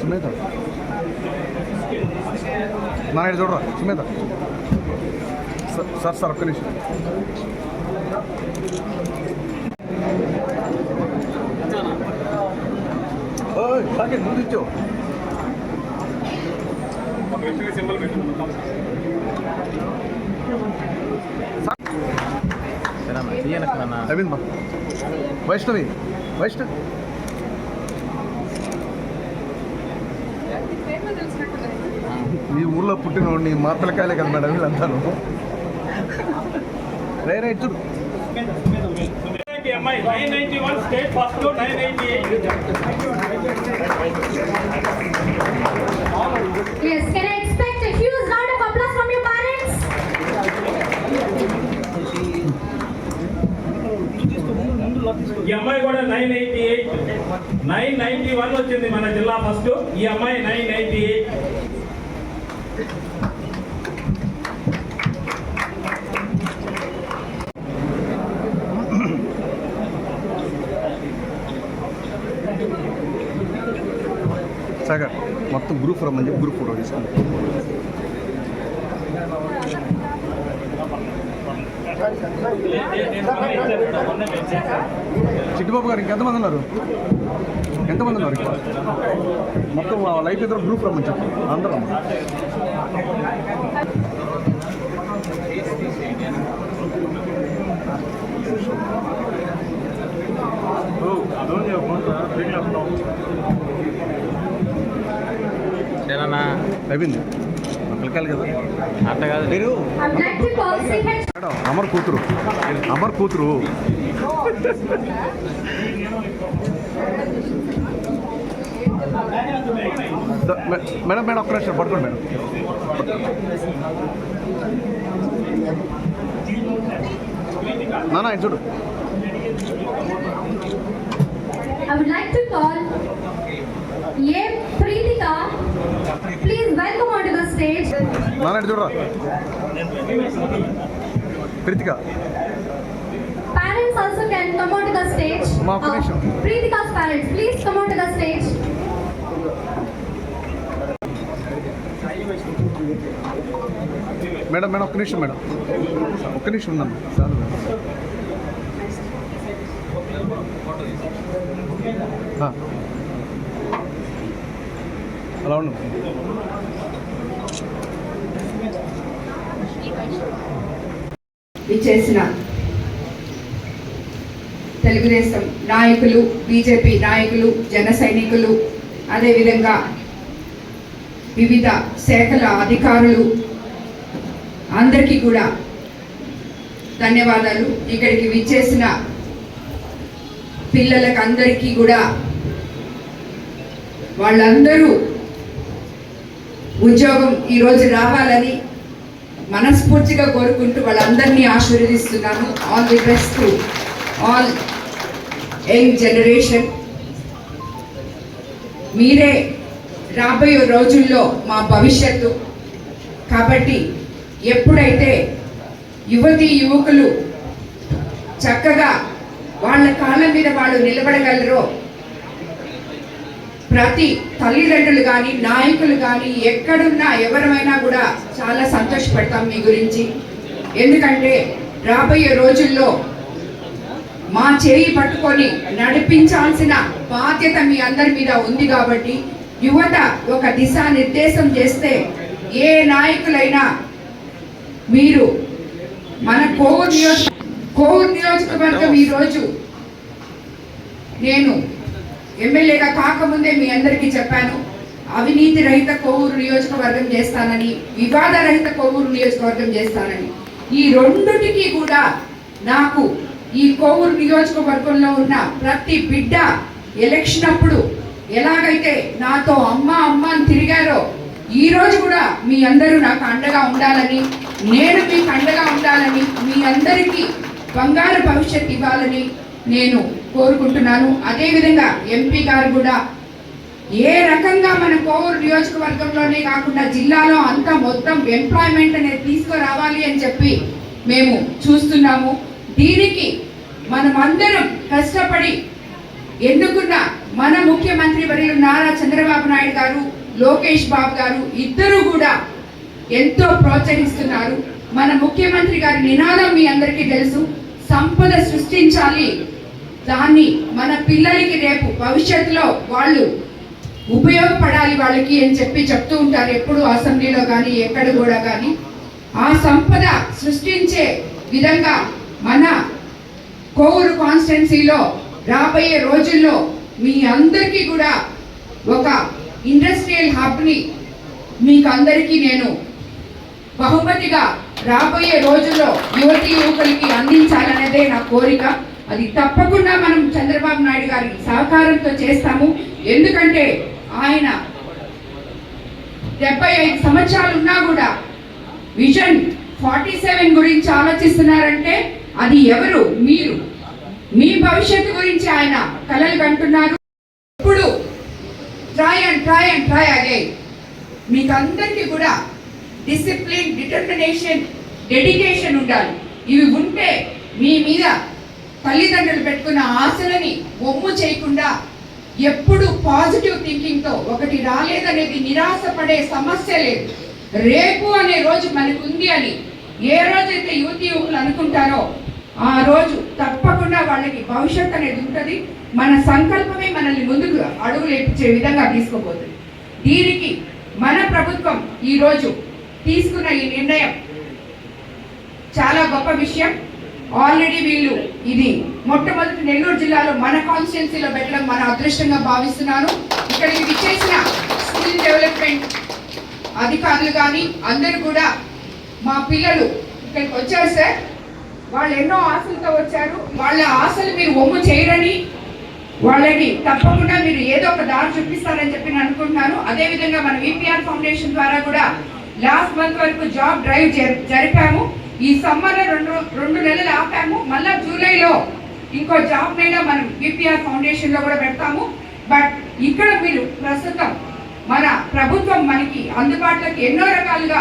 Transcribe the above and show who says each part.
Speaker 1: సుమేత నాయుడు చూడరా సుమేత స- sir sir ఒక్క నిమిషం ఓయ్, సాకేత్ ముందు మా. వైష్ణవి వైష్ణవి మీ ఊర్లో పుట్టినోడిని మా పిల్లకాయలే కదా మేడం వీళ్ళంతాను రే రైట్ చూడు.
Speaker 2: State first nine eight
Speaker 3: Yes, can I expect a huge round of applause from your parents?
Speaker 2: ఈ అమ్మాయి కూడా nine eighty eight nine ninety one వచ్చింది మన జిల్లా ఫస్ట్. ఈ అమ్మాయి నైన్ నైన్టీ ఎయిట్.
Speaker 1: సాగర్ మొత్తం గ్రూప్ రమ్మని చెప్పి గ్రూప్ ఫోటో తీసుకుంటాం చిట్టుబాబు గారు ఇంకెంతమంది ఉన్నారు? ఎంతమంది ఉన్నారు ఇక్కడ? మొత్తం లైఫ్ ఇద్దరు గ్రూప్ రమ్మని చెప్పు. అందరం అయిపోయింది. పిల్లకాయలు కదా?
Speaker 4: అట్ట కాదు.
Speaker 1: మీరు
Speaker 3: I would like to call CH
Speaker 1: madam Amar కూతురు. అమర్ కూతురు. మేడం మేడం ఒక్క నిమిషం పట్టుకోండి మేడం. నానా చూడు.
Speaker 3: I would like to call A. Preetika. Please welcome onto the stage.
Speaker 1: నానా ఇది చూడరా Pritika
Speaker 3: Parents also can come onto the stage.
Speaker 1: Ma, నిమిషం.
Speaker 3: Preetika's parents, please come onto the stage.
Speaker 1: Madam madam ఒక్క నిమిషం మేడం ఒక్క నిమిషం ఉన్నాను చాలు మేడం. అలా ఉండు.
Speaker 5: ఇచ్చేసిన తెలుగుదేశం నాయకులు బీజేపీ నాయకులు జన సైనికులు అదేవిధంగా వివిధ శాఖల అధికారులు అందరికీ కూడా ధన్యవాదాలు. ఇక్కడికి విచ్చేసిన పిల్లలకు అందరికీ కూడా వాళ్ళందరూ ఉద్యోగం ఈరోజు రావాలని మనస్ఫూర్తిగా కోరుకుంటూ వాళ్ళందరినీ ఆశీర్వదిస్తున్నాను. All the best to all young generation మీరే రాబోయే రోజుల్లో మా భవిష్యత్తు. కాబట్టి ఎప్పుడైతే యువతి యువకులు చక్కగా వాళ్ళ కాళ్ళ మీద వాళ్ళు నిలబడగలరో ప్రతి తల్లిదండ్రులు కానీ నాయకులు కానీ ఎక్కడున్నా ఎవరమైనా కూడా చాలా సంతోషపడతాం మీ గురించి. ఎందుకంటే రాబోయే రోజుల్లో మా చేయి పట్టుకొని నడిపించాల్సిన బాధ్యత మీ అందరి మీద ఉంది కాబట్టి యువత ఒక దిశానిర్దేశం చేస్తే ఏ నాయకులైనా మీరు మన కోవూరు నియోజక కోవూరు నియోజకవర్గం ఈరోజు నేను ఎమ్మెల్యేగా కాకముందే మీ అందరికీ చెప్పాను అవినీతి రహిత కోవూరు నియోజకవర్గం చేస్తానని వివాద రహిత కోవూరు నియోజకవర్గం చేస్తానని. ఈ రెండుటికి కూడా నాకు ఈ కోవూరు నియోజకవర్గంలో ఉన్న ప్రతి బిడ్డ ఎలక్షన్ అప్పుడు ఎలాగైతే నాతో అమ్మ అమ్మ అని తిరిగారో ఈ రోజు కూడా మీ అందరూ నాకు అండగా ఉండాలని నేను మీకు అండగా ఉండాలని మీ అందరికీ బంగారు భవిష్యత్ ఇవ్వాలని నేను కోరుకుంటున్నాను. అదేవిధంగా ఎంపీ గారు కూడా ఏ రకంగా మన కోవూరు నియోజకవర్గంలోనే కాకుండా జిల్లాలో అంతా మొత్తం ఎంప్లాయ్మెంట్ అనేది తీసుకురావాలి అని చెప్పి మేము చూస్తున్నాము. దీనికి మనమందరం కష్టపడి ఎందుకున్న మన ముఖ్యమంత్రి వర్యులు నారా చంద్రబాబు నాయుడు గారు లోకేష్ బాబు గారు ఇద్దరు కూడా ఎంతో ప్రోత్సహిస్తున్నారు. మన ముఖ్యమంత్రి గారి నినాదం మీ అందరికీ తెలుసు. సంపద సృష్టించాలి. దాన్ని మన పిల్లలకి రేపు భవిష్యత్తులో వాళ్ళు ఉపయోగపడాలి వాళ్ళకి అని చెప్పి చెప్తూ ఉంటారు ఎప్పుడు అసెంబ్లీలో కానీ ఎక్కడ కూడా కానీ ఆ సంపద సృష్టించే విధంగా మన కోవూరు కాన్స్టిట్యున్సీలో రాబోయే రోజుల్లో మీ అందరికీ కూడా ఒక ఇండస్ట్రియల్ హబ్ని మీకు అందరికీ నేను బహుమతిగా రాబోయే రోజుల్లో యువతి యువకులకి అందించాలనేదే నా కోరిక. అది తప్పకుండా మనం చంద్రబాబు నాయుడు గారి సహకారంతో చేస్తాము. ఎందుకంటే ఆయన డెబ్బై ఐదు సంవత్సరాలు ఉన్నా కూడా విజన్ ఫార్టీ సెవెన్ గురించి ఆలోచిస్తున్నారంటే అది ఎవరు? మీరు. మీ భవిష్యత్తు గురించి ఆయన కలలు కంటున్నారు. ఇప్పుడు try and try and try అగే మీకు అందరికీ కూడా డిసిప్లిన్ డిటర్మినేషన్ డెడికేషన్ ఉండాలి. ఇవి ఉంటే మీ మీద తల్లిదండ్రులు పెట్టుకున్న ఆశలని ఒమ్ము చేయకుండా ఎప్పుడు పాజిటివ్ థింకింగ్తో ఒకటి రాలేదనేది నిరాశపడే సమస్య లేదు. రేపు అనే రోజు మనకు ఉంది అని ఏ రోజైతే యువతి యువకులు అనుకుంటారో ఆ రోజు తప్పకుండా వాళ్ళకి భవిష్యత్ అనేది ఉంటుంది. మన సంకల్పమే మనల్ని ముందుకు అడుగులేపించే విధంగా తీసుకోబోతుంది. దీనికి మన ప్రభుత్వం ఈరోజు తీసుకున్న ఈ నిర్ణయం చాలా గొప్ప విషయం. ఆల్రెడీ వీళ్ళు ఇది మొట్టమొదటి నెల్లూరు జిల్లాలో మన కాన్స్టిట్యున్సీలో పెట్టడం మన అదృష్టంగా భావిస్తున్నాను. ఇక్కడికి విచ్చేసిన స్కిల్ డెవలప్మెంట్ అధికారులు కానీ అందరూ కూడా మా పిల్లలు ఇక్కడికి వచ్చారు సార్. వాళ్ళు ఎన్నో ఆశలతో వచ్చారు. వాళ్ళ ఆశలు మీరు ఒమ్ము చేయరని వాళ్ళకి తప్పకుండా మీరు ఏదో ఒక దారి చూపిస్తారని చెప్పి నేను అనుకుంటున్నాను. అదేవిధంగా మన విపిఆర్ ఫౌండేషన్ ద్వారా కూడా లాస్ట్ మంత్ వరకు జాబ్ డ్రైవ్ జరిపాము. ఈ సమ్మర్ రెండు రెండు నెలలు ఆపాము. మళ్ళా జూలైలో ఇంకో జాబ్ నైనా మనం బీపీఆర్ ఫౌండేషన్లో కూడా పెడతాము. బట్ ఇక్కడ మీరు ప్రస్తుతం మన ప్రభుత్వం మనకి అందుబాటులోకి ఎన్నో రకాలుగా